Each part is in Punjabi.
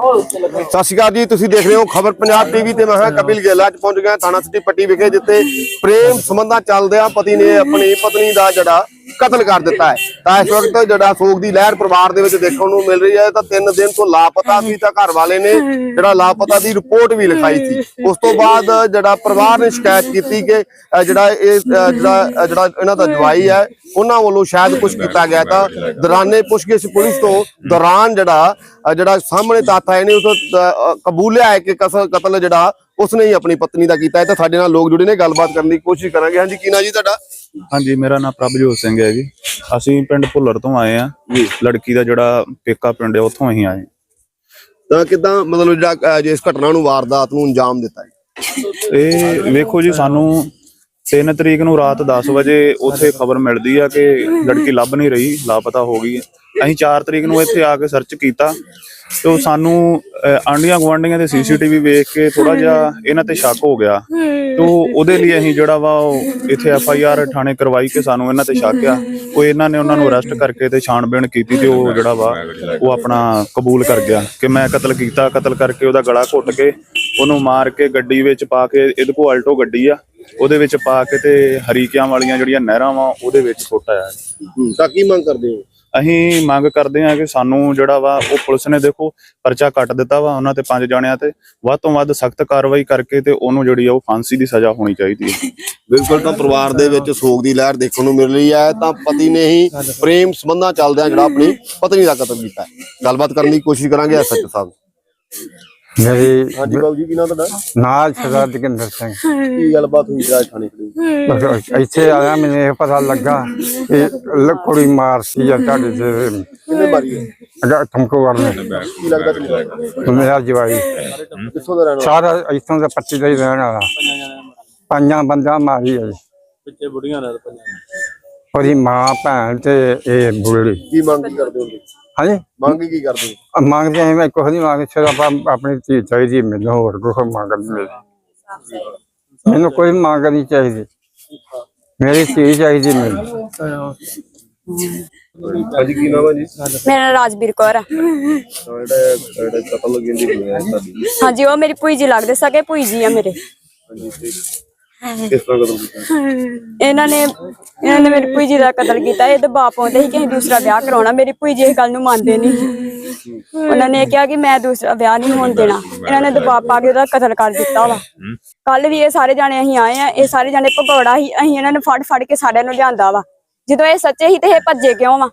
ਸਤਿ ਸ਼੍ਰੀ ਅਕਾਲ ਜੀ, ਤੁਸੀਂ ਦੇਖ ਰਹੇ ਹੋ ਖਬਰ ਪੰਜਾਬ ਟੀਵੀ ਤੇ। ਮੈਂ ਹਾਂ ਕਪਿਲ ਗੇਲਾ, ਅੱਜ ਪਹੁੰਚ ਗਿਆ ਥਾਣਾ ਸਿਟੀ ਪੱਟੀ ਵਿਖੇ, ਜਿੱਥੇ ਪ੍ਰੇਮ ਸੰਬੰਧਾਂ ਚੱਲਦਿਆਂ ਪਤੀ ਨੇ ਆਪਣੀ ਪਤਨੀ ਦਾ ਜਿਹੜਾ ਕਤਲ ਕਰ ਦਿੱਤਾ ਹੈ। ਤਾਂ ਇਸ ਵਕਤ ਜਿਹੜਾ ਸੋਗ ਦੀ ਲਹਿਰ ਪਰਿਵਾਰ ਦੇ ਵਿੱਚ ਦੇਖਣ ਨੂੰ ਮਿਲ ਰਹੀ ਹੈ, ਤਾਂ ਤਿੰਨ ਦਿਨ ਤੋਂ ਲਾਪਤਾ ਸੀ ਤਾਂ ਘਰ ਵਾਲੇ ਨੇ ਜਿਹੜਾ ਲਾਪਤਾ ਦੀ ਰਿਪੋਰਟ ਵੀ ਲਿਖਾਈ ਸੀ। ਉਸ ਤੋਂ ਬਾਅਦ ਜਿਹੜਾ ਪਰਿਵਾਰ ਨੇ ਸ਼ਿਕਾਇਤ ਕੀਤੀ ਕਿ ਜਿਹੜਾ ਇਹ ਜਿਹੜਾ ਜਿਹੜਾ ਇਹਨਾਂ ਦਾ ਜਵਾਈ ਹੈ, ਉਹਨਾਂ ਵੱਲੋਂ ਸ਼ਾਇਦ ਕੁਝ ਕੀਤਾ ਗਿਆ ਤਾਂ ਦੌਰਾਨੇ ਪੁੱਛਗਿੱਛ ਪੁਲਿਸ ਤੋਂ ਦੌਰਾਨ ਜਿਹੜਾ ਜਿਹੜਾ ਸਾਹਮਣੇ ਤੱਥ ਆਏ ਨੇ ਉਸ ਕਬੂਲਿਆ ਹੈ ਕਿ ਕਤਲ ਜਿਹੜਾ ਉਸਨੇ ਹੀ ਆਪਣੀ ਪਤਨੀ ਦਾ ਕੀਤਾ ਹੈ। ਤਾਂ ਸਾਡੇ ਨਾਲ ਲੋਕ ਜੁੜੇ ਨੇ ਗੱਲਬਾਤ ਕਰਨ ਦੀ ਕੋਸ਼ਿਸ਼ ਕਰਾਂਗੇ। ਹਾਂਜੀ ਕੀ ਨਾਂ ਜੀ ਤੁਹਾਡਾ? ਹਾਂਜੀ ਮੇਰਾ ਨਾਮ ਪ੍ਰਭਜੋਤ ਸਿੰਘ ਹੈ ਜੀ। ਅਸੀਂ ਪਿੰਡ ਭੁੱਲਰ ਤੋਂ ਆਏ ਆ ਲੜਕੀ ਦਾ ਜਿਹੜਾ ਪੇਕਾ ਪਿੰਡ ਹੈ ਉੱਥੋਂ ਅਸੀਂ ਆਏ ਤਾਂ ਕਿਦਾਂ ਮਤਲਬ ਜਿਹੜਾ ਅ, ਜੇ ਇਸ ਘਟਨਾ ਨੂੰ ਵਾਰਦਾਤ ਨੂੰ ਅੰਜਾਮ ਦਿੱਤਾ ਹੈ? ਇਹ ਵੇਖੋ ਜੀ ਸਾਨੂੰ 3 ਤਰੀਕ ਨੂੰ ਰਾਤ 10 ਵਜੇ ਉੱਥੇ ਖਬਰ ਮਿਲਦੀ ਆ ਕਿ ਲੜਕੀ ਲੱਭ ਨਹੀਂ ਰਹੀ ਲਾਪਤਾ ਹੋ ਗਈ। ਹੈ ਅਸੀਂ 4 ਤਰੀਕ ਨੂੰ ਇੱਥੇ ਆ ਕੇ ਸਰਚ ਕੀਤਾ ਤੇ ਉਹ ਸਾਨੂੰ ਅਹ, ਆਂਢੀਆਂ ਗੁਆਂਢੀਆਂ ਦੇ ਸੀਸੀਟੀਵੀ ਵੇਖ ਕੇ ਥੋੜਾ ਜਿਹਾ ਇਹਨਾਂ ਤੇ ਸ਼ੱਕ ਹੋ ਗਿਆ। ਤੇ ਉਹਦੇ ਲਈ ਅਸੀਂ ਜਿਹੜਾ ਵਾ ਉਹ ਇੱਥੇ ਐਫ ਆਈ ਆਰ ਥਾਣੇ ਕਰਵਾਈ ਕਿ ਸਾਨੂੰ ਇਹਨਾਂ ਤੇ ਸ਼ੱਕ ਆ। ਉਹ ਇਹਨਾਂ ਨੇ ਉਹਨਾਂ ਨੂੰ ਅਰੈਸਟ ਕਰਕੇ ਤੇ ਛਾਣਬੀਣ ਕੀਤੀ ਤੇ ਉਹ ਜਿਹੜਾ ਵਾ ਉਹ ਆਪਣਾ ਕਬੂਲ ਕਰ ਗਿਆ ਕਿ ਮੈਂ ਕਤਲ ਕੀਤਾ ਕਤਲ ਕਰਕੇ ਉਹਦਾ ਗਲਾ ਘੁੱਟ ਕੇ ਉਹਨੂੰ ਮਾਰ ਕੇ ਗੱਡੀ ਵਿੱਚ ਪਾ ਕੇ ਇਹਦੇ ਕੋਲ ਆਲਟੋ ਗੱਡੀ ਆ ਉਹਦੇ ਵਿੱਚ ਪਾ ਕੇ ਤੇ ਹਰੀਕਿਆਂ ਵਾਲੀਆਂ ਜਿਹੜੀਆਂ ਨਹਿਰਾਂ ਵਾ ਉਹਦੇ ਵਿੱਚ ਸੁੱਟ ਆਇਆ। ਤਾਂ ਕੀ ਮੰਗ ਕਰਦੇ ਹੋ? ਅਸੀਂ ਮੰਗ ਕਰਦੇ ਹਾਂ ਕਿ ਸਾਨੂੰ ਜਿਹੜਾ ਵਾ, ਉਹ ਪੁਲਿਸ ਨੇ ਦੇਖੋ ਪਰਚਾ ਕੱਟ ਦਿੱਤਾ ਵਾ ਉਹਨਾਂ ਤੇ ਪੰਜ ਜਾਣਿਆਂ ਤੇ। ਵੱਧ ਤੋਂ ਵੱਧ ਸਖਤ ਕਾਰਵਾਈ ਕਰਕੇ ਤੇ ਉਹਨੂੰ ਜਿਹੜੀ ਆ ਉਹ ਫਾਂਸੀ ਦੀ ਸਜ਼ਾ ਹੋਣੀ ਚਾਹੀਦੀ ਹੈ। ਬਿਲਕੁਲ ਤਾਂ ਪਰਿਵਾਰ ਦੇ ਵਿੱਚ ਸੋਗ ਦੀ ਲਹਿਰ ਦੇਖਣ ਨੂੰ ਮਿਲ ਰਹੀ ਹੈ। ਤਾਂ ਪਤੀ ਨੇ ਹੀ ਪ੍ਰੇਮ ਸੰਬੰਧਾਂ ਚੱਲਦਿਆਂ ਜਿਹੜਾ ਆਪਣੀ ਪਤਨੀ ਦਾ ਕਤਲ ਕੀਤਾ ਗੱਲਬਾਤ ਕਰਨ ਦੀ ਕੋਸ਼ਿਸ਼ ਕਰਾਂਗੇ ਐਸਐਚ ਸਾਹਿਬ। ਮੇਰੀ ਹਾਂਜੀ ਬਾਬੂ ਜੀ ਕੀ ਨਾਮ ਤੁਹਾਡਾ? ਨਾਲ ਸਰਦਾਰ ਜਗਿੰਦਰ ਸਿੰਘ। ਕੀ ਗੱਲਬਾਤ ਹੋਈ ਰਾਜ ਥਾਣੇ ਖੜੀ ਬਸ ਇੱਥੇ ਆਇਆ ਮੈਨੂੰ ਇਹ ਪਤਾ ਲੱਗਾ ਕਿ ਲ- ਕੁੜੀ ਮਾਰਤੀ ਆ ਤੁਹਾਡੇ ਦੇ ਕਿੰਨੇ ਮਾਰੀ ਹੈ? ਅਗਾ ਤੁਮਕੋ ਵਰਨੇ ਕੀ ਲੱਗਦਾ ਤੁਹਾਨੂੰ ਮੇਰਾ ਜਵਾਈ। ਕਿੱਥੋਂ ਦਾ ਰਹਿਣ ਵਾਲਾ? ਸਾਰਾ ਇੱਥੋਂ ਦਾ ਪੱਟੀ ਦਾ ਹੀ ਰਹਿਣ ਵਾਲਾ। ਪੰਜਾਂ ਬੰਦਾ ਮਾਰੀ ਹੈ ਪਿੱਛੇ ਬੁੜੀਆਂ ਨਾਲ ਉਹਦੀ ਮਾਂ ਭੈਣ ਤੇ ਇਹ ਬੁੜੀ। ਕੀ ਮੰਗ ਕਰਦੇ ਹੋ ਹਾਂਜੀ? ਮੰਗ ਕੀ ਕਰਦੇ? ਹੋ ਅ, ਮੰਗਦੇ ਆਂ ਮੈਂ ਕੁਝ ਨਹੀਂ ਮੰਗਦੇ ਸਿਰ ਆਪਾਂ ਆਪਣੀ ਧੀ ਚਾਹੀਦੀ ਮੈਨੂੰ ਹੋਰ ਕੁਝ ਮੰਗ ਨਹੀਂ ਮੈਨੂੰ ਕੋਈ ਮੰਗ ਨਹੀਂ ਚਾਹੀਦੀ। ਮੇਰੀ ਧੀ ਚਾਹੀਦੀ ਮੈਨੂੰ। ਹਾਂਜੀ ਕੀ ਨਾਮ ਹੈ ਜੀ? ਮੇਰਾ ਨਾਂ ਰਾਜਵੀਰ ਕੌਰ ਆ। ਜਿਹੜਾ ਜਿਹੜਾ ਕਤਲ ਹਾਂਜੀ ਉਹ ਮੇਰੀ ਭੂਈ ਜੀ ਲੱਗਦੇ ਸਕੇ ਭੂਈ ਜੀ ਆ ਮੇਰੇ। ਹਾਂਜੀ ਤੇ ਕਿਸ ਤਰ੍ਹਾਂ ਕਤਲ ਕੀਤਾ ਇਹਨਾਂ ਨੇ ਇਹਨਾਂ ਨੇ ਮੇਰੀ ਭੂਈ ਜੀ ਦਾ ਕਤਲ ਕੀਤਾ ਇਹ ਦਬਾਅ ਪਾਉਂਦੇ ਸੀ ਕਿ ਅਸੀਂ ਦੂਸਰਾ ਵਿਆਹ ਕਰਾਉਣਾ ਮੇਰੀ ਭੂਈ ਜੀ ਇਸ ਗੱਲ ਨੂੰ ਮੰਨਦੇ ਨਹੀਂ। ਉਹਨਾਂ ਨੇ ਕਿਹਾ ਕਿ ਮੈਂ ਦੂਸਰਾ ਵਿਆਹ ਨਹੀਂ ਹੋਣ ਦੇਣਾ। ਇਹਨਾਂ ਨੇ ਦਬਾਅ ਪਾ ਕੇ ਉਹਦਾ ਕਤਲ ਕਰ ਦਿੱਤਾ ਵਾ। ਕੱਲ ਵੀ ਇਹ ਸਾਰੇ ਜਾਣੇ ਅਸੀਂ ਆਏ ਆ ਇਹ ਸਾਰੇ ਜਾਣੇ ਭਗੌੜਾ ਹੀ ਅਸੀਂ ਇਹਨਾਂ ਨੂੰ ਫੜ ਫੜ ਕੇ ਸਾਰਿਆਂ ਨੂੰ ਲਿਆਂਦਾ ਵਾ। ਜਦੋਂ ਇਹ ਸੱਚੇ ਹੀ ਤੇ ਇਹ ਭੱਜੇ ਕਿਉਂ ਵਾ?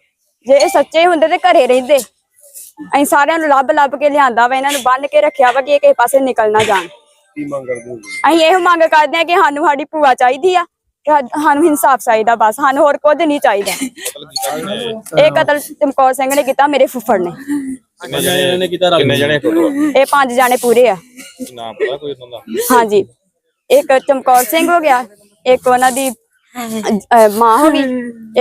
ਜੇ ਇਹ ਸੱਚੇ ਹੁੰਦੇ ਤੇ ਘਰੇ ਰਹਿੰਦੇ। ਅਸੀਂ ਸਾਰਿਆਂ ਨੂੰ ਲੱਭ ਲੱਭ ਕੇ ਲਿਆਂਦਾ ਵਾ ਇਹਨਾਂ ਨੂੰ ਬੰਨ ਕੇ ਰੱਖਿਆ ਵਾ ਕਿ ਇਹ ਕਿਸੇ ਪਾਸੇ ਨਿਕਲ ਨਾ ਜਾਣ। ਕੀ ਮੰਗ ਕਰਦੇ ਹੋ ਅਸੀਂ ਇਹ ਮੰਗ ਕਰਦੇ ਹਾਂ ਕਿ ਸਾਨੂੰ ਸਾਡੀ ਭੂਆ ਚਾਹੀਦੀ ਆ ਤੇ ਸਾ- ਸਾਨੂੰ ਇਨਸਾਫ ਚਾਹੀਦਾ ਬਸ ਸਾਨੂੰ ਹੋਰ ਕੁਝ ਨਹੀਂ ਚਾਹੀਦਾ। ਇਹ ਕਤਲ ਚਮਕੌਰ ਸਿੰਘ ਨੇ ਕੀਤਾ ਮੇਰੇ ਫੁੱਫੜ ਨੇ। ਕਿੰਨੇ ਜਣੇ ਨੇ ਕੀਤਾ ਕਿੰਨੇ ਜਣੇ ਇਹ ਪੰਜ ਜਾਣੇ ਪੂਰੇ ਆ। ਨਾਮ ਪਤਾ ਕੋਈ ਉਹਨਾਂ ਦਾ? ਹਾਂਜੀ। ਇੱਕ ਚਮਕੌਰ ਸਿੰਘ ਹੋ ਗਿਆ ਇੱਕ ਉਹਨਾਂ ਦੀ ਅਹ, ਮਾਂ ਹੋ ਗਈ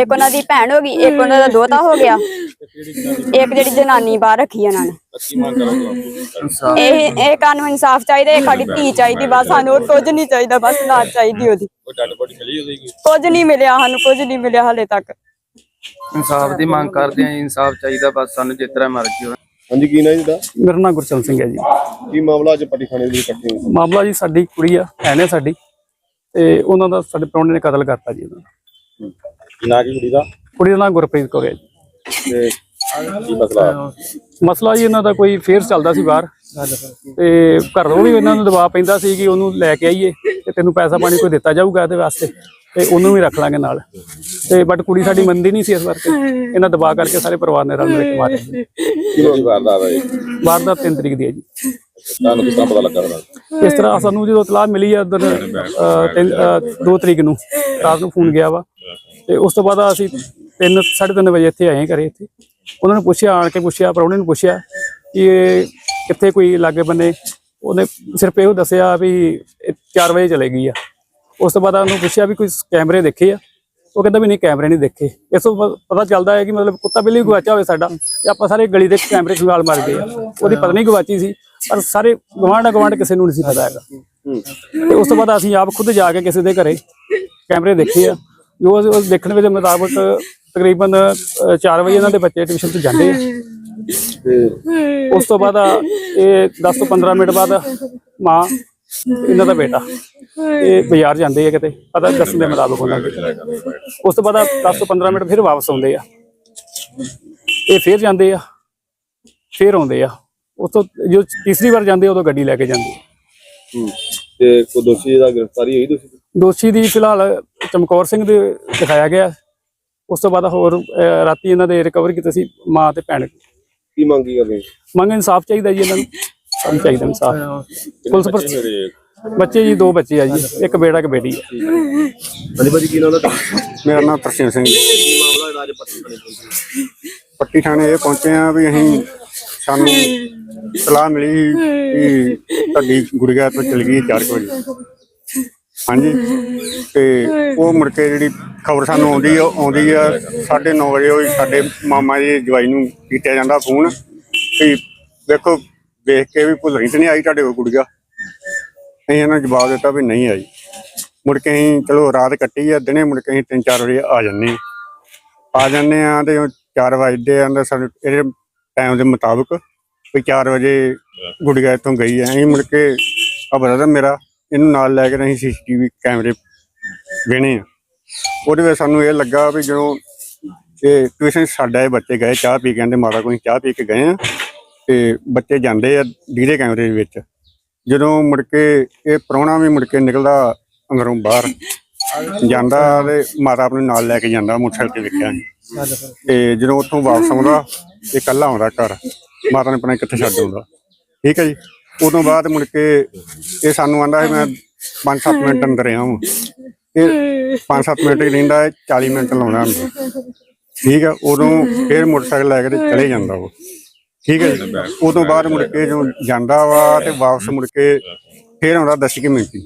ਇੱਕ ਉਹਨਾਂ ਦੀ ਭੈਣ ਹੋ ਗਈ ਇੱਕ ਉਹਨਾਂ ਦਾ ਦੋਤਾ ਹੋ ਗਿਆ ਇੱਕ ਜਿਹੜੀ ਜਨਾਨੀ ਬਾਹਰ ਰੱਖੀ ਉਹਨਾਂ ਨੇ। ਕੀ ਮੰਗ ਕਰੋਗੇ ਇਹ ਇਹ ਕਾਨੂੰਨ ਇਨਸਾਫ ਚਾਹੀਦਾ ਇਹ ਸਾਡੀ ਧੀ ਚਾਹੀਦੀ ਬਸ ਸਾਨੂੰ ਹੋਰ ਕੁਝ ਨਹੀਂ ਚਾਹੀਦਾ ਬਸ ਲਾਜ ਚਾਹੀਦੀ ਉਹਦੀ। ਕੋਈ ਡੱਡ ਬੋਡੀ ਮਿਲੀ ਉਹਦੀ ਕੀ? ਕੁਝ ਨਹੀਂ ਮਿਲਿਆ ਸਾਨੂੰ ਕੁਝ ਨਹੀਂ ਮਿਲਿਆ ਹਾਲੇ ਤੱਕ। ਇਨਸਾਫ ਦੀ ਮੰਗ ਕਰਦੇ ਆਂ ਇਨਸਾਫ ਚਾਹੀਦਾ ਬਸ ਸਾਨੂੰ ਜਿਸ ਤਰ੍ਹਾਂ ਮਰਜ਼ੀ ਹੋਵੇ। ਹਾਂਜੀ ਕੀ ਨਾਮ ਤੁਹਾਡਾ? ਮੇਰਾ ਨਾਮ ਗੁਰਚਰਨ ਸਿੰਘ ਹੈ ਜੀ। ਕੀ ਮਾਮਲਾ ਅੱਜ ਪੱਟੀ ਦੇ ਵਿੱਚ ਇਕੱਠੇ ਹੋਏ? ਮਾਮਲਾ ਜੀ ਸਾਡੀ ਕੁੜੀ ਆ ਹੈ ਸਾਡੀ। ਤੇ ਉਹਨਾਂ ਦਾ ਸਾਡੇ ਪ੍ਰਾਹੁਣੇ ਨੇ ਕਤਲ ਕਰਤਾ ਜੀ ਉਹਨਾਂ ਦਾ। ਨਾਂ ਕੀ ਕੁੜੀ ਦਾ? ਕੁੜੀ ਦਾ ਨਾਮ ਗੁਰਪ੍ਰੀਤ ਕੌਰ ਹੈ ਜੀ। ਤੇ ਕੀ ਮਸਲਾ ਮਸਲਾ ਜੀ ਇਹਨਾਂ ਦਾ ਕੋਈ ਫੇਰ ਚੱਲਦਾ ਸੀ ਬਾਹਰ। ਤੇ ਘਰੋਂ ਵੀ ਇਹਨਾਂ ਨੂੰ ਦਬਾਅ ਪੈਂਦਾ ਸੀ ਕਿ ਉਹਨੂੰ ਲੈ ਕੇ ਆਈਏ ਤੇ ਤੈਨੂੰ ਪੈਸਾ ਪਾਣੀ ਕੋਈ ਦਿੱਤਾ ਜਾਊਗਾ ਇਹਦੇ ਵਾਸਤੇ ਤੇ ਉਹਨੂੰ ਵੀ ਰੱਖ ਲਾਂਗੇ ਨਾਲ। ਤੇ ਬਟ ਕੁੜੀ ਸਾਡੀ ਮੰਨਦੀ ਨਹੀਂ ਸੀ ਇਸ ਵਾਰ ਇਹਨਾਂ ਦਬਾਅ ਕਰਕੇ ਸਾਰੇ ਪਰਿਵਾਰ ਨੇ ਰਲ ਮਿਲ ਕੇ ਮਾਰਿਆ ਜੀ। ਕੀ ਹੋਈ ਵਾਰਦਾਤ ਹੈ ਵਾਰਦਾਤ 3 ਤਰੀਕ ਦੀ ਹੈ ਜੀ। ਤੁਹਾਨੂੰ ਕਿਸ ਤਰ੍ਹਾਂ ਪਤਾ ਲੱਗਾ ਉਹਦਾ ਇਸ ਤਰ੍ਹਾਂ ਸਾਨੂੰ ਜਦੋਂ ਇਤਲਾਹ ਮਿਲੀ ਆ ਉਦੋਂ 2 ਤਰੀਕ ਨੂੰ, ਰਾਤ ਨੂੰ ਫੋਨ ਗਿਆ ਵਾ। ਤੇ ਉਸ ਤੋਂ ਬਾਅਦ ਅਸੀਂ 3 3:30 ਵਜੇ ਇੱਥੇ ਆਏ ਘਰੇ ਇੱਥੇ। ਉਹਨਾਂ ਨੂੰ ਪੁੱਛਿਆ, ਆਣ ਕੇ ਪੁੱਛਿਆ ਪ੍ਰਾਹੁਣੇ ਨੂੰ ਪੁੱਛਿਆ ਕਿ ਇਹ ਕਿੱਥੇ ਕੋਈ ਲਾਗੇ ਬੰਨੇ। ਉਹਨੇ ਸਿਰਫ ਇਹੋ ਦੱਸਿਆ ਵੀ 4 ਵਜੇ ਚਲੇ ਗਈ ਆ। ਉਸ ਤੋਂ ਬਾਅਦ ਉਹਨੂੰ ਪੁੱਛਿਆ ਵੀ ਕੋਈ ਕੈਮਰੇ ਦੇਖੇ ਆ? ਉਹ ਕਹਿੰਦਾ ਵੀ ਨਹੀਂ ਕੈਮਰੇ ਨਹੀਂ ਦੇਖੇ। ਇਸ ਤੋਂ ਪ- ਪਤਾ ਚੱਲਦਾ ਹੈ ਕਿ ਮਤਲਬ ਕੁੱਤਾ ਬਿੱਲੀ ਵੀ ਗਵਾਚਿਆ ਹੋਵੇ ਸਾਡਾ ਤੇ ਆਪਾਂ ਸਾਰੇ ਗਲੀ ਦੇ ਕੈਮਰੇ ਖੰਗਾਲ ਮਾਰ ਗਏ ਆ। ਉਹਦੀ ਪਤਨੀ ਗਵਾਚੀ ਸੀ ਪਰ ਸਾਰੇ ਗਵਾਂਢ ਗਵਾਂਢ ਕਿਸੇ ਨੂੰ ਨਹੀਂ ਸੀ ਪਤਾ ਹੈਗਾ। ਤੇ ਉਸ ਤੋਂ ਬਾਅਦ ਅਸੀਂ ਆਪ ਖੁਦ ਜਾ ਕੇ ਕਿਸੇ ਦੇ ਘਰੇ ਕੈਮਰੇ ਦੇਖੇ ਆ। ਜੋ ਅਸੀਂ ਉਸ ਦੇਖਣ ਵਿੱਚ ਮੁਤਾਬਕ ਤਕਰੀਬਨ 4 ਵਜੇ ਇਹਨਾਂ ਦੇ ਬੱਚੇ ਟਿਊਸ਼ਨ ਤੋਂ ਜਾਂਦੇ ਆ। ਉਸ ਤੋਂ ਬਾਅਦ ਇਹ 10 ਤੋਂ 15 ਮਿੰਟ ਬਾਅਦ ਮਾਂ ਇਹਨਾਂ ਦਾ ਬੇਟਾ। ਇਹ ਬਾਜ਼ਾਰ ਜਾਂਦੇ ਆ ਕਿਤੇ ਪਤਾ ਦੱਸਣ ਦੇ ਮੁਤਾਬਕ ਉਹਨਾਂ ਦੇ। ਉਸ ਤੋਂ ਬਾਅਦ 10 ਤੋਂ 15 ਮਿੰਟ ਫਿਰ ਵਾਪਸ ਆਉਂਦੇ ਆ। ਇਹ ਫਿਰ ਜਾਂਦੇ ਆ ਫਿਰ ਆਉਂਦੇ ਆ। ਉਸ ਤੋਂ ਜੋ ਤੀਸਰੀ ਵਾਰ ਜਾਂਦੇ ਉਦੋਂ ਗੱਡੀ ਲੈ ਕੇ ਜਾਂਦੇ ਆ। ਤੇ ਕੋਈ ਦੋਸ਼ੀ ਦਾ ਗ੍ਰਿਫਤਾਰੀ ਹੋਈ ਤੁਸੀਂ? ਦੋਸ਼ੀ ਦੀ ਫਿਲਹਾਲ ਚਮਕੌਰ ਸਿੰਘ ਦੇ ਦਿਖਾਇਆ ਗਿਆ। ਉਸ ਤੋਂ ਬਾਅਦ ਹੋਰ ਰਾਤੀ ਇਹਨਾਂ ਦੇ ਰਿਕਵਰ ਕੀਤੇ ਸੀ ਮਾਂ ਤੇ ਭੈਣ। ਕੀ ਮੰਗੀ ਕਰਦੇ? ਮੰਗ ਇਨਸਾਫ ਚਾਹੀਦਾ ਜੀ ਇਹਨਾਂ ਨੂੰ। ਸਾਨੂੰ ਚਾਹੀਦਾ ਇਨਸਾਫ। ਪੁਲਿਸ ਪਰ ਬੱਚੇ ਜੀ ਦੋ ਬੱਚੇ ਆ ਜੀ ਇੱਕ ਬੇੜਾ ਇੱਕ ਬੇਟੀ ਹੈ ਹਾਂਜੀ ਭਾਜੀ ਕੀ ਨਾਮ ਦਾ ਮੇਰਾ ਨਾਮ ਤਰਸੇਮ ਸਿੰਘ ਜੀ। ਮਾਮਲਾ ਰਾਜ ਪੱਟੀ ਬਣੇ ਪੱਟੀ ਥਾਣੇ ਇਹ ਪਹੁੰਚੇ ਆ ਵੀ ਅਸੀਂ ਸਾਨੂੰ ਸਲਾਹ ਮਿਲੀ ਕਿ ਤੁਹਾਡੀ ਗੁੜੀਆ ਤੋਂ ਚਲ ਗਈ 4 ਵਜੇ। ਹਾਂਜੀ ਤੇ ਉਹ ਮੁੜ ਕੇ ਜਿਹੜੀ ਖਬਰ ਸਾਨੂੰ ਆਉਂਦੀ ਆ ਆਉਂਦੀ ਆ 9:30 ਵਜੇ ਉਹ ਸਾਡੇ ਮਾਮਾ ਜੀ ਜਵਾਈ ਨੂੰ ਕੀਤਾ ਜਾਂਦਾ ਫੋਨ ਕਿ ਵੇਖੋ ਵੇਖ ਕੇ ਵੀ ਭੁੱਲਣੀ ਤੇ ਨਹੀਂ ਆਈ ਤੁਹਾਡੇ ਕੋਲ ਗੁੜੀਆ। ਅਸੀਂ ਇਹਨਾਂ ਨੂੰ ਜਵਾਬ ਦਿੱਤਾ ਵੀ ਨਹੀਂ ਆਈ। ਮੁੜ ਕੇ ਅਸੀਂ ਚਲੋ ਰਾਤ ਕੱਟੀ ਆ, ਦਿਨੇ ਮੁੜ ਕੇ ਅਸੀਂ 3-4 ਵਜੇ ਆ ਜੰਨੇ ਆ ਆ ਜਾਂਦੇ ਆ ਤੇ 4 ਵਜੇ ਆਂਦਾ ਸਾਨੂੰ ਇਹਦੇ ਟਾਈਮ ਦੇ ਮੁਤਾਬਕ ਵੀ 4 ਵਜੇ ਗੁੜੀਆ ਇੱਥੋਂ ਗਈ ਐ ਅਸੀਂ ਮੁੜ ਕੇ ਆ ਬਰਦਰ ਮੇਰਾ, ਇਹਨੂੰ ਨਾਲ ਲੈ ਕੇ ਅਸੀਂ ਸੀਸੀਟੀਵੀ ਕੈਮਰੇ ਵੇਣੇ ਆ। ਉਹਦੇ ਵਿੱਚ ਸਾਨੂੰ ਇਹ ਲੱਗਾ ਵੀ ਜਦੋਂ ਇਹ ਟਿਊਸ਼ਨ ਸਾਡਾ ਇਹ ਬੱਚੇ ਗਏ, ਚਾਹ ਪੀ ਕੇ ਕਹਿੰਦੇ ਮਾਤਾ ਕੋਈ ਚਾਹ ਪੀ ਕੇ ਗਏ ਆ। ਤੇ ਬੱਚੇ ਜਾਂਦੇ ਆ ਡੀਰੇ ਕੈਮਰੇ ਦੇ ਵਿੱਚ। ਜਦੋਂ ਮੁੜ ਕੇ ਇਹ ਪ੍ਰਾਹੁਣਾ ਵੀ ਮੁੜ ਕੇ ਨਿਕਲਦਾ ਅੰਦਰੋਂ ਬਾਹਰ, ਜਾਂਦਾ ਤੇ ਮਾਤਾ ਆਪਣੇ ਨਾਲ ਲੈ ਕੇ ਜਾਂਦਾ ਮੋਟਰਸਾਈਕਲ ਤੇ ਵੇਖਿਆ ਅਸੀਂ ਤੇ ਜਦੋਂ ਉੱਥੋਂ ਵਾਪਸ ਆਉਂਦਾ, ਇਹ ਇਕੱਲਾ ਆਉਂਦਾ ਘਰ, ਮਾਤਾ ਨੇ ਪਤਾ ਕਿੱਥੇ ਛੱਡ ਆਉਂਦਾ। ਠੀਕ ਹੈ ਜੀ? ਉਦੋਂ ਬਾਅਦ ਮੁੜ ਕੇ ਇਹ ਸਾਨੂੰ ਆਂਦਾ ਸੀ, ਮੈਂ 5-7 ਮਿੰਟ ਅੰਦਰ ਆਇਆ ਹਾਂ ਇਹ 5-7 ਮਿੰਟ ਹੀ ਰਹਿੰਦਾ ਹੈ 40 ਮਿੰਟ ਲਾਉਣਾ ਅੰਦਰ ਠੀਕ ਹੈ? ਉਦੋਂ ਫਿਰ ਮੋਟਰਸਾਈਕਲ ਲੈ ਕੇ ਤੇ ਚਲੇ ਜਾਂਦਾ ਉਹ। ਠੀਕ ਹੈ ਜੀ। ਉਦੋਂ ਬਾਅਦ ਮੁੜ ਕੇ ਜਦੋਂ ਜਾਂਦਾ ਵਾ ਤੇ ਵਾਪਸ ਮੁੜ ਕੇ ਫਿਰ ਆਉਂਦਾ 10 ਕੁ ਮਿੰਟ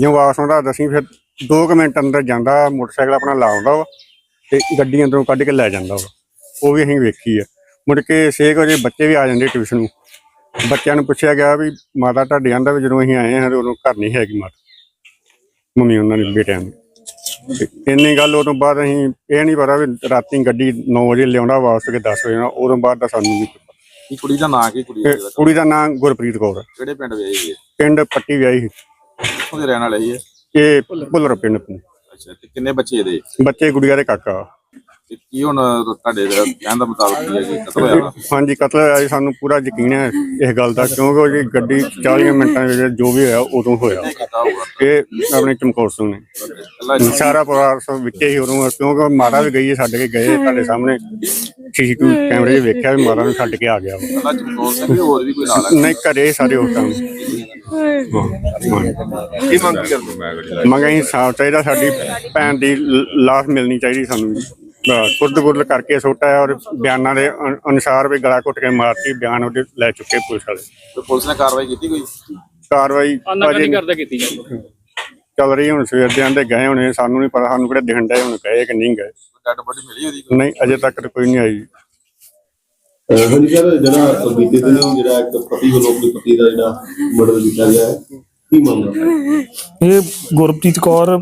ਜਦੋਂ ਵਾਪਸ ਆਉਂਦਾ ਦਸੀਂ ਫਿਰ 2 ਮਿੰਟ ਅੰਦਰ ਜਾਂਦਾ ਮੋਟਰਸਾਈਕਲ ਆਪਣਾ ਲਾਉਂਦਾ ਵਾ ਤੇ ਗੱਡੀ ਅੰਦਰੋਂ ਕੱਢ ਕੇ ਲੈ ਜਾਂਦਾ ਵਾ। ਉਹ ਵੀ ਅਸੀਂ ਵੇਖੀ ਆ। ਮੁੜ ਕੇ 6 ਵਜੇ ਬੱਚੇ ਵੀ ਆ ਜਾਂਦੇ ਟਿਊਸ਼ਨ ਨੂੰ। ਬੱਚਿਆਂ ਨੂੰ ਪੁੱਛਿਆ ਗਿਆ ਵੀ ਮਾਤਾ ਤੁਹਾਡੇ ਆਂਦਾ ਵੀ ਜਦੋਂ ਅਸੀਂ ਆਏ ਹਾਂ ਤੇ ਉਦੋਂ ਘਰ ਨਹੀਂ ਹੈਗੀ ਮਾਤਾ। ਮੰਮੀ ਉਹਨਾਂ ਦੇ ਬੇਟਿਆਂ ਤੇ ਇੰਨੀ ਗੱਲ ਉਦੋਂ ਬਾਅਦ ਅਸੀਂ ਇਹ ਨਹੀਂ ਪਤਾ ਵੀ ਰਾਤੀ ਗੱਡੀ 9 ਵਜੇ ਲਿਆਉਂਦਾ ਵਾਪਸ ਕੇ 10 ਵਜੇ ਉਦੋਂ ਬਾਅਦ ਦਾ ਸਾਨੂੰ ਪਤਾ ਕੀ ਕੁੜੀ ਦਾ ਨਾਂ ਕੀ ਕੁੜੀ ਤੇ ਕੁੜੀ ਦਾ ਨਾਮ ਗੁਰਪ੍ਰੀਤ ਕੌਰ ਹੈ। ਕਿਹੜੇ ਪਿੰਡ ਵਿਆਹੀ ਹੈ ਪਿੰਡ ਪੱਟੀ ਵਿਆਹੀ ਸੀ। ਕਿੱਥੋਂ ਦੇ ਰਹਿਣ ਵਾਲੇ ਸੀ ਇਹ? ਇਹ ਭੁੱਲਰ ਪਿੰਡ ਤੋਂ ਅੱਛਾ ਤੇ ਕਿੰਨੇ ਬੱਚੇ ਇਹਦੇ ਬੱਚੇ ਗੁੜੀਆ ਦੇ ਕਾਕਾ ਤੇ ਕੀ ਹੁਣ ਤੁਹਾਡੇ ਦਾ ਕਹਿਣ ਦਾ ਮੁਤਾਬਕ ਕੀ ਹੈ ਕਿ ਕਤਲ ਹੋਇਆ ਵਾ? ਹਾਂਜੀ ਕਤਲ ਹੋਇਆ ਜੀ, ਸਾਨੂੰ ਪੂਰਾ ਯਕੀਨ ਹੈ ਇਸ ਗੱਲ ਦਾ ਕਿਉਂਕਿ ਉਹ ਜੀ ਗੱਡੀ 40 ਮਿੰਟਾਂ ਦੇ ਵਿੱਚ ਜੋ ਵੀ ਹੋਇਆ ਉਦੋਂ ਹੋਇਆ। ਕੀਤਾ ਹੋਊਗਾ ਇਹ ਆਪਣੇ ਚਮਕੌਰ ਸਿੰਘ ਨੇ। ਸਾਰਾ ਪਰਿਵਾਰ ਸਭ ਵਿੱਚੇ ਹੀ ਉਦੋਂ ਕਿਉਂਕਿ ਮਾਤਾ ਵੀ ਗਈ ਹੈ ਛੱਡ ਕੇ ਗਏ ਤੁਹਾਡੇ ਸਾਹਮਣੇ ਸੀਸੀਟੀਵੀ ਕੈਮਰੇ 'ਚ ਵੇਖਿਆ ਵੀ ਮਾਤਾ ਨੂੰ ਛੱਡ ਕੇ ਆ ਗਿਆ ਵਾ। ਕੱਲਾ ਚਮਕੌਰ ਸਿੰਘ ਵੀ ਹੋਰ ਵੀ ਕੋਈ ਨਾਲ ਹੈ ਨਹੀਂ ਘਰੇ ਸਾਰੇ ਉਸ ਟਾਈਮ ਕੀ ਮੰਗ ਕਰਦੇ ਮੰਗ ਅਸੀਂ ਸਾਫ਼ ਚਾਹੀਦਾ ਸਾਡੀ ਭੈਣ ਦੀ ਲ- ਲਾਸ਼ ਮਿਲਣੀ ਚਾਹੀਦੀ ਸਾਨੂੰ ਕੁਰਦ ਗੁਰਦ ਕਰਕੇ ਸੁੱਟਾ ਹੈ ਔਰ ਬਿਆਨਾਂ ਦੇ ਅਨ- ਅਨੁਸਾਰ ਵੀ ਗਲਾ ਘੁੱਟ ਕੇ ਮਾਰਤੀ ਬਿਆਨ ਉਹਦੇ ਲੈ ਚੁੱਕੇ ਪੁਲਿਸ ਵਾਲੇ। ਤੇ ਪੁਲਿਸ ਨੇ ਕਾਰਵਾਈ ਕੀਤੀ ਕੋਈ? ਕਾਰਵਾਈ ਅਜੇ ਕਰਦਾ ਕੀਤੀ ਜਾਂਦੀ। ਚੱਲ ਰਹੀ ਹੁਣ ਸਵੇਰ ਦੇ ਆਂਦੇ ਗਏ ਹੋਣੇ ਸਾਨੂੰ ਨਹੀਂ ਪਤਾ ਸਾਨੂੰ ਕਿਹੜੇ ਦਿਖਣ ਡਏ ਹੁਣ ਗਏ ਕਿ ਨਹੀਂ ਗਏ। ਡੈਡ ਬੋਡੀ ਮਿਲੀ ਉਹਦੀ ਕੋਈ? ਨਹੀਂ ਅਜੇ ਤੱਕ ਤਾਂ ਕੋਈ ਨਹੀਂ ਆਈ। ਹਾਂਜੀ ਸਰ ਜਿਹੜਾ ਬੀਤੇ ਦਿਨ ਜਿਹੜਾ ਇੱਕ ਪਤੀ ਵੱਲੋਂ ਆਪਣੀ ਪਤੀ ਦਾ ਜਿਹੜਾ ਮਰਡਰ ਕੀਤਾ ਗਿਆ ਹੈ ਕੀ ਮਾਮਲਾ ਇਹ ਗੁਰਪ੍ਰੀਤ ਕੌਰ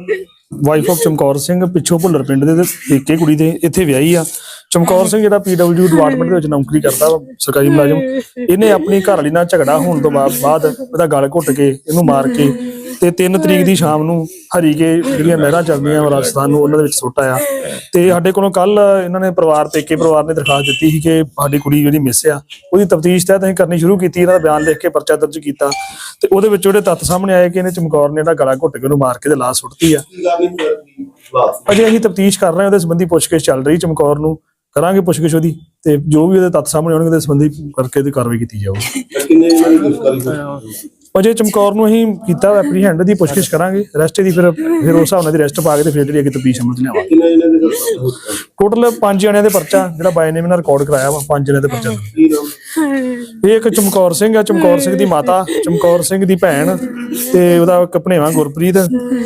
ਵਾਈਫ ਆਫ ਚਮਕੌਰ ਸਿੰਘ, ਪਿੱਛੋਂ ਭੁੱਲਰ ਪਿੰਡ ਦੇ ਤੇ ਕੁੜੀ ਦੇ ਇੱਥੇ ਵਿਆਹੀ ਆ। ਚਮਕੌਰ ਸਿੰਘ ਜਿਹੜਾ ਪੀਡਬਲਯੂ ਡਿਪਾਰਟਮੈਂਟ ਦੇ ਵਿੱਚ ਨੌਕਰੀ ਕਰਦਾ ਵਾ, ਸਰਕਾਰੀ ਮੁਲਾਜ਼ਮ, ਇਹਨੇ ਆਪਣੀ ਘਰ ਵਾਲੀ ਨਾਲ ਝਗੜਾ ਹੋਣ ਤੋਂ ਬਾਅਦ ਬਾਅਦ ਉਹਦਾ ਗਲ ਘੁੱਟ ਕੇ ਇਹਨੂੰ ਮਾਰ ਕੇ ਤੇ 3 ਤਰੀਕ ਦੀ ਸ਼ਾਮ ਨੂੰ ਹਰੀ ਕੇ ਜਿਹੜੀਆਂ ਨਹਿਰਾਂ ਚੱਲਦੀਆਂ ਰਾਜਸਥਾਨ ਨੂੰ, ਉਹਨਾਂ ਦੇ ਵਿੱਚ ਸੁੱਟ ਆਇਆ। ਤੇ ਸਾਡੇ ਕੋਲੋਂ ਕੱਲ ਇਹਨਾਂ ਨੇ ਪਰਿਵਾਰ, ਪੇਕੇ ਪਰਿਵਾਰ ਨੇ ਦਰਖਾਸਤ ਦਿੱਤੀ ਸੀ ਕਿ ਸਾਡੀ ਕੁੜੀ ਜਿਹੜੀ ਮਿਸ ਆ, ਉਹਦੀ ਤਫਤੀਸ਼ ਤਹਿਤ ਅਸੀਂ ਕਰਨੀ ਸ਼ੁਰੂ ਕੀਤੀ, ਇਹਨਾਂ ਦਾ ਬਿਆਨ ਲਿਖ ਕੇ ਪਰਚਾ ਦਰਜ ਕੀਤਾ। ਤੇ ਉਹਦੇ ਵਿੱਚ ਜਿਹੜੇ ਤੱਥ ਸਾਹਮਣੇ ਆਏ ਕਿ ਇਹਨੇ ਚਮਕੌਰ ਨੇ ਜਿਹੜਾ ਗਲਾ ਘੁੱਟ ਕੇ ਉਹਨੂੰ ਮਾਰ ਕੇ ਤੇ ਲਾਸ਼ ਸੁੱਟਤੀ ਆ। ਅਜੇ ਅਸੀਂ ਤਫਤੀਸ਼ ਕਰ ਰਹੇ ਹਾਂ, ਉਹਦੇ ਸੰਬੰਧੀ ਪੁੱਛਗਿੱਛ ਚੱਲ ਰਹੀ ਚਮਕੌਰ ਨੂੰ। ਕਰਾਂਗੇ ਪੁੱਛਗਿੱਛ ਉਹਦੀ ਤੇ ਜੋ ਵੀ ਉਹਦੇ ਤੱਥ ਸਾਹਮਣੇ ਆਉਣਗੇ, ਉਹਦੇ ਸੰਬੰਧੀ ਕਰਕੇ ਤੇ ਕਾਰਵਾਈ ਕੀਤੀ ਜਾਊਗੀ। ਅਜੇ ਚਮਕੌਰ ਨੂੰ ਅਸੀਂ ਕੀਤਾ ਐਪਰੀਹੈਂਡ ਦੀ ਪੁੱਛਗਿੱਛ ਕਰਾਂਗੇ। ਰੈਸਟ ਦੀ ਫਿਰ ਫਿਰ ਉਸ ਹਿਸਾਬ ਨਾਲ ਦੀ ਰੈਸਟ ਪਾ ਕੇ ਤੇ ਫਿਰ ਜਿਹੜੀ ਅੱਗੇ ਤਫਤੀਸ਼ ਅਮਲ ਚ ਲਿਆਵਾਂਗੇ। ਕਿੰਨੇ ਦੇ? ਟੋਟਲ ਪੰਜ ਜਣਿਆਂ ਦੇ ਪਰਚਾ ਜਿਹੜਾ ਬਾਈ ਨੇਮ ਨਾਲ ਰਿਕਾਰਡ ਕਰਾਇਆ ਵਾ ਪੰਜ ਜਣਿਆਂ ਦੇ ਪਰਚਾ ਕੀ ਨਾਮ? ਇਹ ਇੱਕ ਚਮਕੌਰ ਸਿੰਘ ਆ ਚਮਕੌਰ ਸਿੰਘ ਦੀ ਮਾਤਾ ਚਮਕੌਰ ਸਿੰਘ ਦੀ ਭੈਣ ਤੇ ਉਹਦਾ ਇੱਕ ਭਣੇਵਾ ਗੁਰਪ੍ਰੀਤ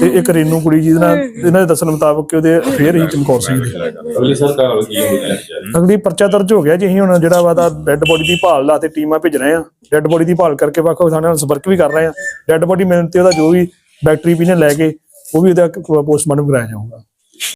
ਤੇ ਇੱਕ ਰੇਨੂ ਕੁੜੀ ਜਿਹਦੇ ਨਾਲ ਇਹਨਾਂ ਦੇ ਦੱਸਣ ਮੁਤਾਬਕ ਕਿ ਉਹਦੇ ਅਫੇਅਰ ਹੀ ਚਮਕੌਰ ਸਿੰਘ ਦੇ। ਅਗਲੀ ਸਰ ਕਾਰਵਾਈ ਕੀ ਹੋਈ ਅਗਲੀ ਪਰਚਾ ਦਰਜ ਹੋ ਗਿਆ ਜੀ ਅਸੀਂ ਹੁਣ ਜਿਹੜਾ ਵਾ ਦਾ ਡੈੱਡ ਬੋਡੀ ਦੀ ਭਾਲ ਲਾ ਤੇ ਟੀਮਾਂ ਭੇਜ ਰਹੇ ਆ ਡੈੱਡ ਬੋਡੀ ਦੀ ਭਾਲ ਕਰਕੇ ਵੱਖ ਵੱਖ ਥਾਣਿਆਂ ਨਾਲ ਸੰਪਰਕ ਵੀ ਕਰ ਰਹੇ ਆ ਡੈੱਡ ਬੋਡੀ ਮਿਲਣ ਤੇ ਉਹਦਾ ਜੋ ਵੀ ਬੈਕਟਰੀ ਪੀਨੇ ਲੈ ਕੇ ਉਹ ਵੀ ਉਹਦਾ ਪੋਸਟਮਾਰਟਮ ਕਰਾਇਆ ਜਾਊਗਾ।